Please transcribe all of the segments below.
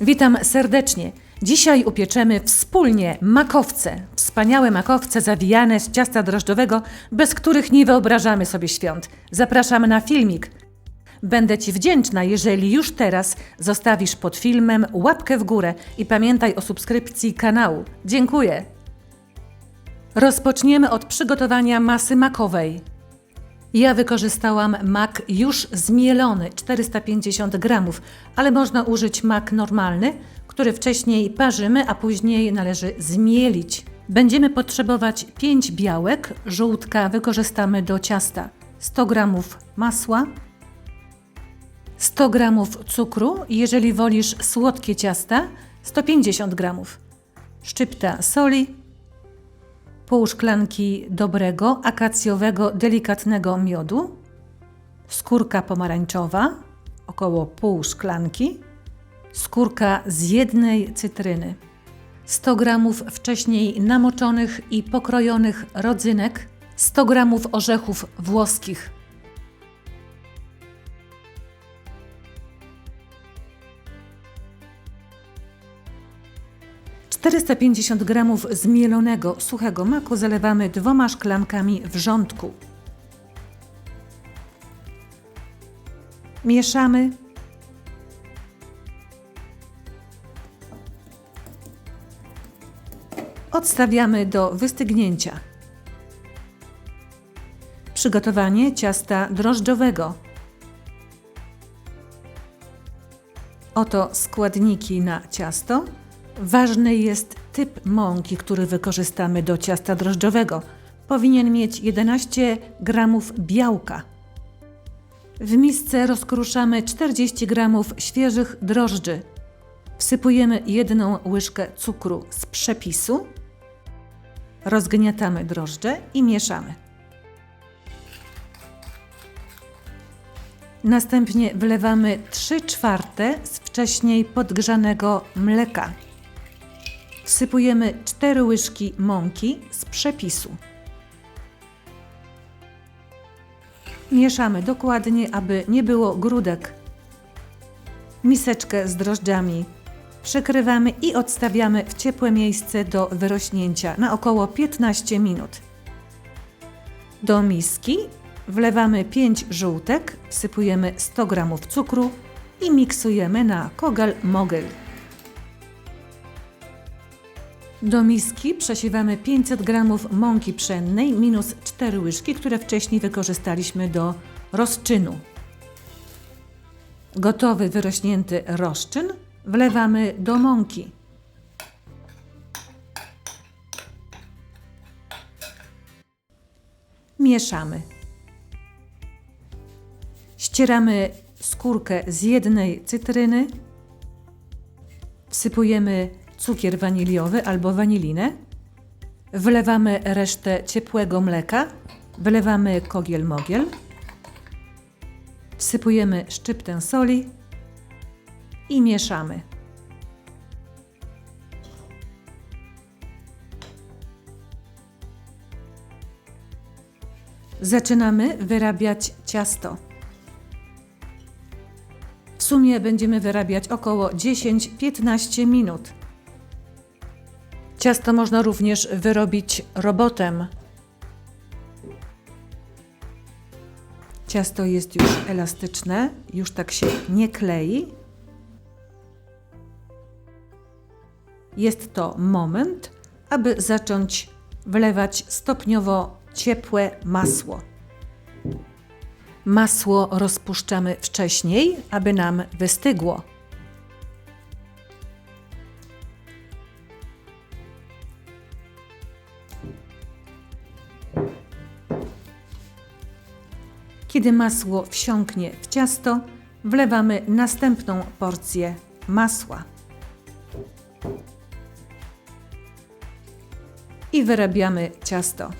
Witam serdecznie. Dzisiaj upieczemy wspólnie makowce. Wspaniałe makowce zawijane z ciasta drożdżowego, bez których nie wyobrażamy sobie świąt. Zapraszam na filmik. Będę Ci wdzięczna, jeżeli już teraz zostawisz pod filmem łapkę w górę i pamiętaj o subskrypcji kanału. Dziękuję. Rozpoczniemy od przygotowania masy makowej. Ja wykorzystałam mak już zmielony 450 gramów, ale można użyć mak normalny, który wcześniej parzymy, a później należy zmielić. Będziemy potrzebować 5 białek, żółtka wykorzystamy do ciasta, 100 gramów masła, 100 gramów cukru, jeżeli wolisz słodkie ciasta, 150 gramów, szczypta soli, pół szklanki dobrego, akacjowego, delikatnego miodu, skórka pomarańczowa, około pół szklanki, skórka z jednej cytryny, 100 gramów wcześniej namoczonych i pokrojonych rodzynek, 100 gramów orzechów włoskich, 450 gramów zmielonego suchego maku zalewamy dwoma szklankami wrzątku. Mieszamy. Odstawiamy do wystygnięcia. Przygotowanie ciasta drożdżowego. Oto składniki na ciasto. Ważny jest typ mąki, który wykorzystamy do ciasta drożdżowego. Powinien mieć 11 gramów białka. W misce rozkruszamy 40 gramów świeżych drożdży. Wsypujemy jedną łyżkę cukru z przepisu. Rozgniatamy drożdże i mieszamy. Następnie wlewamy 3 czwarte z wcześniej podgrzanego mleka. Wsypujemy 4 łyżki mąki z przepisu. Mieszamy dokładnie, aby nie było grudek. Miseczkę z drożdżami przekrywamy i odstawiamy w ciepłe miejsce do wyrośnięcia na około 15 minut. Do miski wlewamy 5 żółtek, wsypujemy 100 g cukru i miksujemy na kogel-mogel. Do miski przesiewamy 500 g mąki pszennej minus 4 łyżki, które wcześniej wykorzystaliśmy do rozczynu. Gotowy wyrośnięty rozczyn wlewamy do mąki. Mieszamy. Ścieramy skórkę z jednej cytryny. Wsypujemy cukier waniliowy albo wanilinę. Wlewamy resztę ciepłego mleka. Wlewamy kogiel-mogiel. Wsypujemy szczyptę soli i mieszamy. Zaczynamy wyrabiać ciasto. W sumie będziemy wyrabiać około 10-15 minut. Ciasto można również wyrobić robotem. Ciasto jest już elastyczne, już tak się nie klei. Jest to moment, aby zacząć wlewać stopniowo ciepłe masło. Masło rozpuszczamy wcześniej, aby nam wystygło. Kiedy masło wsiąknie w ciasto, wlewamy następną porcję masła. I wyrabiamy ciasto.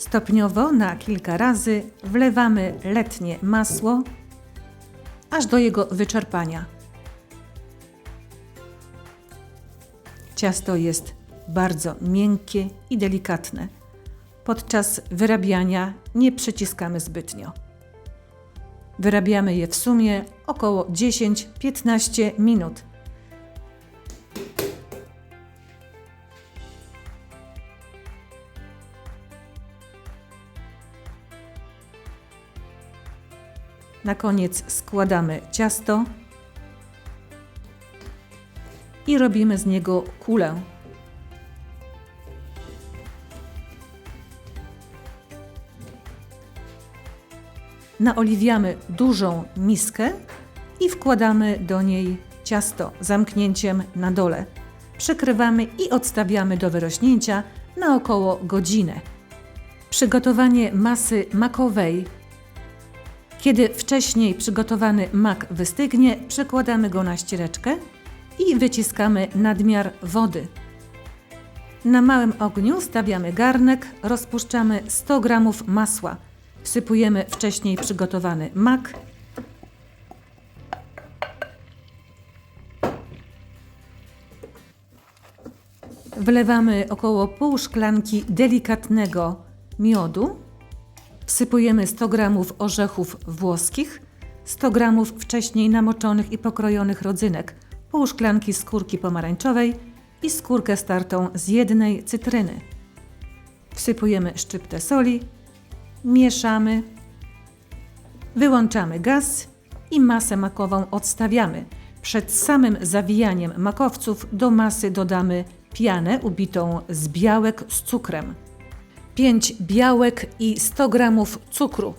Stopniowo na kilka razy wlewamy letnie masło aż do jego wyczerpania. Ciasto jest bardzo miękkie i delikatne. Podczas wyrabiania nie przyciskamy zbytnio. Wyrabiamy je w sumie około 10-15 minut. Na koniec składamy ciasto i robimy z niego kulę. Naoliwiamy dużą miskę i wkładamy do niej ciasto zamknięciem na dole. Przykrywamy i odstawiamy do wyrośnięcia na około godzinę. Przygotowanie masy makowej kiedy wcześniej przygotowany mak wystygnie, przekładamy go na ściereczkę i wyciskamy nadmiar wody. Na małym ogniu stawiamy garnek, rozpuszczamy 100 g masła. Wsypujemy wcześniej przygotowany mak. Wlewamy około pół szklanki delikatnego miodu Wsypujemy 100 g orzechów włoskich, 100 g wcześniej namoczonych i pokrojonych rodzynek, pół szklanki skórki pomarańczowej i skórkę startą z jednej cytryny. Wsypujemy szczyptę soli, mieszamy, wyłączamy gaz i masę makową odstawiamy. Przed samym zawijaniem makowców do masy dodamy pianę ubitą z białek z cukrem. 5 białek i 100 g cukru.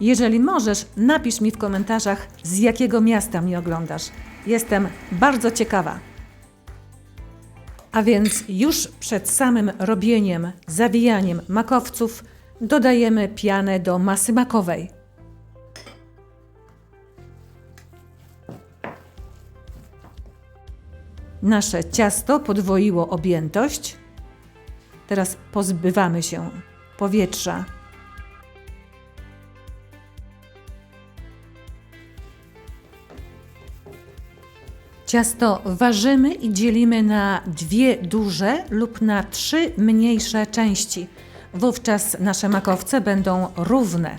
Jeżeli możesz, napisz mi w komentarzach, z jakiego miasta mnie oglądasz. Jestem bardzo ciekawa. A więc już przed samym robieniem, zawijaniem makowców dodajemy pianę do masy makowej. Nasze ciasto podwoiło objętość. Teraz pozbywamy się powietrza. Ciasto ważymy i dzielimy na dwie duże lub na trzy mniejsze części. Wówczas nasze makowce będą równe.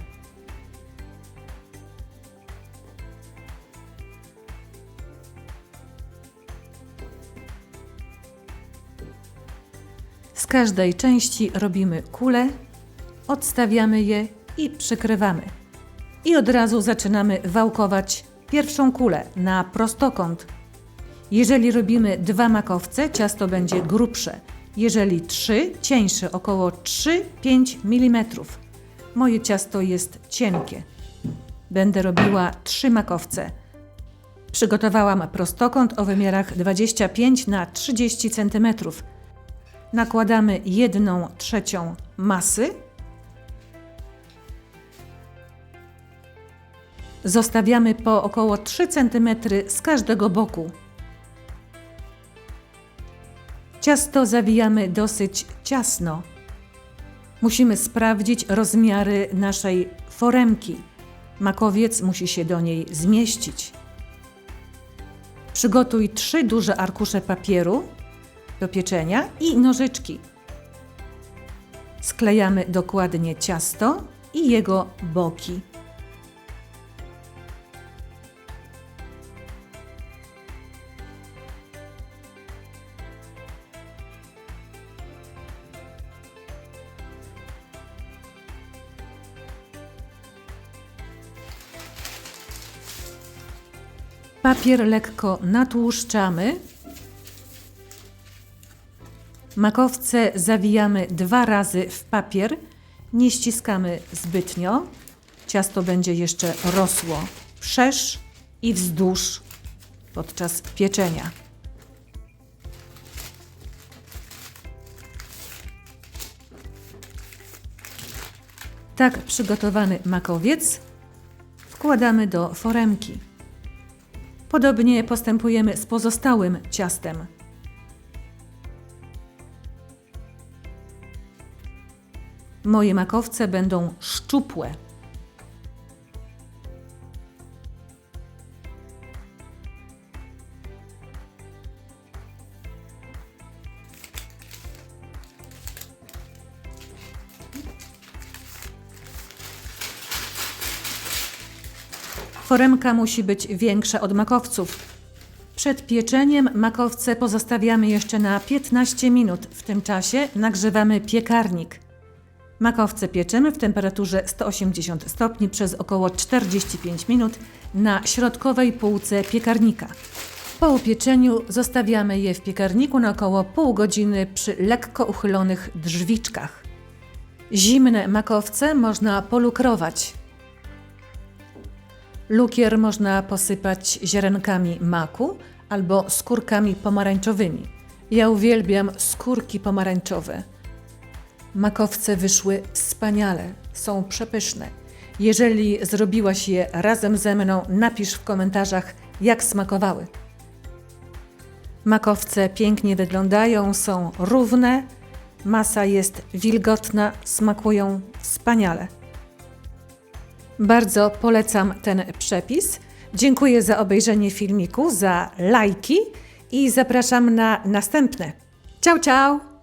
Każdej części robimy kulę, odstawiamy je i przykrywamy. I od razu zaczynamy wałkować pierwszą kulę na prostokąt. Jeżeli robimy dwa makowce, ciasto będzie grubsze. Jeżeli trzy, cieńsze, około 3-5 mm. Moje ciasto jest cienkie. Będę robiła trzy makowce. Przygotowałam prostokąt o wymiarach 25 na 30 cm. Nakładamy jedną trzecią masy. Zostawiamy po około 3 cm z każdego boku. Ciasto zawijamy dosyć ciasno. Musimy sprawdzić rozmiary naszej foremki. Makowiec musi się do niej zmieścić. Przygotuj trzy duże arkusze papieru do pieczenia i nożyczki. Sklejamy dokładnie ciasto i jego boki. Papier lekko natłuszczamy Makowce zawijamy dwa razy w papier, nie ściskamy zbytnio. Ciasto będzie jeszcze rosło wszerz i wzdłuż podczas pieczenia. Tak przygotowany makowiec wkładamy do foremki. Podobnie postępujemy z pozostałym ciastem. Moje makowce będą szczupłe. Foremka musi być większa od makowców. Przed pieczeniem makowce pozostawiamy jeszcze na 15 minut. W tym czasie nagrzewamy piekarnik. Makowce pieczemy w temperaturze 180 stopni przez około 45 minut na środkowej półce piekarnika. Po upieczeniu zostawiamy je w piekarniku na około pół godziny przy lekko uchylonych drzwiczkach. Zimne makowce można polukrować. Lukier można posypać ziarenkami maku albo skórkami pomarańczowymi. Ja uwielbiam skórki pomarańczowe. Makowce wyszły wspaniale, są przepyszne. Jeżeli zrobiłaś je razem ze mną, napisz w komentarzach, jak smakowały. Makowce pięknie wyglądają, są równe, masa jest wilgotna, smakują wspaniale. Bardzo polecam ten przepis. Dziękuję za obejrzenie filmiku, za lajki i zapraszam na następne. Ciao, ciao!